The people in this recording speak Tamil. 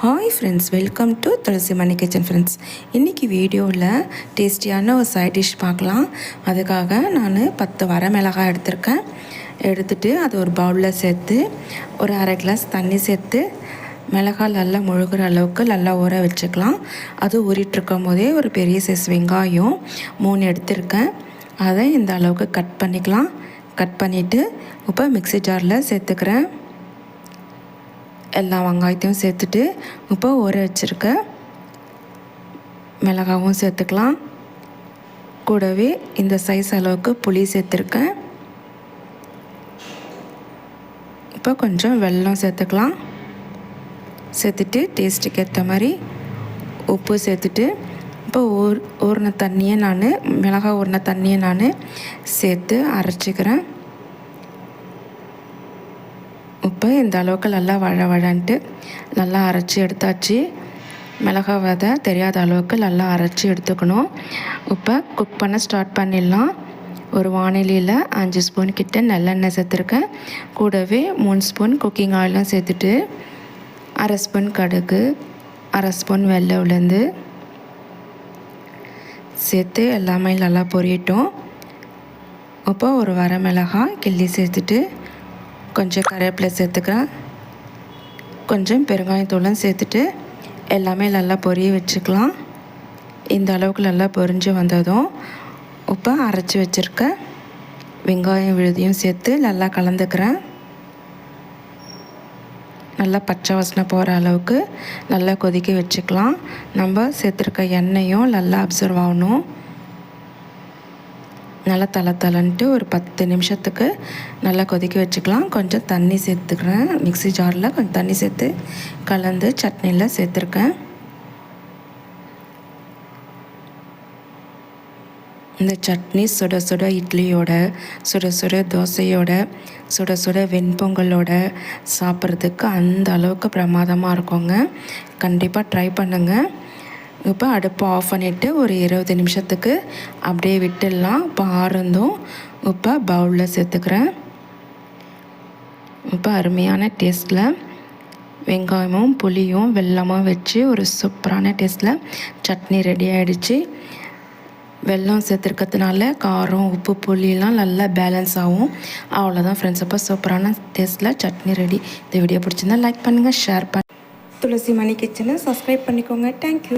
Hi friends welcome to Thulasi Mani kitchen friends இன்றைக்கி வீடியோவில் டேஸ்டியான ஒரு சைட் டிஷ் பார்க்கலாம். அதுக்காக நான் பத்து வர மிளகாய் எடுத்திருக்கேன். எடுத்துட்டு அது ஒரு பவுலில் சேர்த்து ஒரு அரை கிளாஸ் தண்ணி சேர்த்து மிளகாய் நல்லா முழுகிற அளவுக்கு நல்லா ஊற வச்சுக்கலாம். அது ஊறிட்டுருக்கும் போதே ஒரு பெரிய சைஸ் வெங்காயம் மூணு எடுத்திருக்கேன். அதை இந்த அளவுக்கு கட் பண்ணிக்கலாம். கட் பண்ணிவிட்டு இப்போ மிக்ஸி ஜாரில் சேர்த்துக்கிறேன். எல்லா வெங்காயத்தையும் சேர்த்துட்டு இப்போ ஊற வச்சுருக்க மிளகாவும் சேர்த்துக்கலாம். கூடவே இந்த சைஸ் அளவுக்கு புளி சேர்த்துருக்கேன். இப்போ கொஞ்சம் வெல்லம் சேர்த்துக்கலாம். சேர்த்துட்டு டேஸ்ட்டுக்கு ஏற்ற மாதிரி உப்பு சேர்த்துட்டு இப்போ ஊர் ஊறின தண்ணியை நான் மிளகாய் ஊறின தண்ணியை நான் சேர்த்து அரைச்சிக்கிறேன். இப்போ இந்த அளவுக்கு நல்லா வழ வழன்ட்டு நல்லா அரைச்சி எடுத்தாச்சு. மிளகா விதை தெரியாத அளவுக்கு நல்லா அரைச்சி எடுத்துக்கணும். இப்போ குக் பண்ண ஸ்டார்ட் பண்ணிடலாம். ஒரு வானிலையில் அஞ்சு ஸ்பூன் கிட்ட நல்லெண்ணெய் சேர்த்துருக்கேன். கூடவே மூணு ஸ்பூன் குக்கிங் ஆயிலும் சேர்த்துட்டு அரை ஸ்பூன் கடுகு அரை ஸ்பூன் வெள்ளை உளுந்து சேர்த்து எல்லாமே நல்லா பொரியட்டும். இப்போ ஒரு வர மிளகாய் கிள்ளி சேர்த்துட்டு கொஞ்சம் கருவேப்பிலை சேர்த்துக்கிறேன். கொஞ்சம் பெருங்காயத்தூளும் சேர்த்துட்டு எல்லாமே நல்லா பொரிய வச்சுக்கலாம். இந்த அளவுக்கு நல்லா பொரிஞ்சு வந்ததும் உப்பை அரைச்சி வச்சுருக்க வெங்காயம் விழுதியும் சேர்த்து நல்லா கலந்துக்கிறேன். நல்லா பச்சை வாசனை போகிற அளவுக்கு நல்லா கொதிக்க வச்சுக்கலாம். நம்ம சேர்த்துருக்க எண்ணெயும் நல்லா அப்சர்வ் ஆகணும். நல்லா தலை தலைன்ட்டு ஒரு பத்து நிமிஷத்துக்கு நல்லா கொதிக்க வச்சுக்கலாம். கொஞ்சம் தண்ணி சேர்த்துக்கிறேன். மிக்சி ஜாரில் கொஞ்சம் தண்ணி சேர்த்து கலந்து சட்னியில் சேர்த்துருக்கேன். இந்த சட்னி சுட சுட இட்லியோட சுட சுட தோசையோட சுட சுட வெண்பொங்கலோட சாப்பிட்றதுக்கு அந்த அளவுக்கு பிரமாதமாக இருக்குங்க. கண்டிப்பாக ட்ரை பண்ணுங்கள் இப்போ அடுப்பை ஆஃப் பண்ணிவிட்டு ஒரு இருபது நிமிஷத்துக்கு அப்படியே விட்டுடலாம். இப்போ ஆறுந்தும் இப்போ பவுலில் சேர்த்துக்கிறேன். இப்போ அருமையான டேஸ்ட்டில் வெங்காயமும் புளியும் வெல்லமும் வச்சு ஒரு சூப்பரான டேஸ்ட்டில் சட்னி ரெடி ஆகிடுச்சு வெல்லம் சேர்த்துருக்கிறதுனால காரம் உப்பு புளியெல்லாம் நல்லா பேலன்ஸ் ஆகும். அவ்வளோதான் ஃப்ரெண்ட்ஸ் அப்போ சூப்பரான டேஸ்ட்டில் சட்னி ரெடி இந்த வீடியோ பிடிச்சிருந்தா லைக் பண்ணுங்கள் ஷேர் பண்ண. துளசி மணி கிச்சனை சப்ஸ்கிரைப் பண்ணிக்கோங்க தேங்க்யூ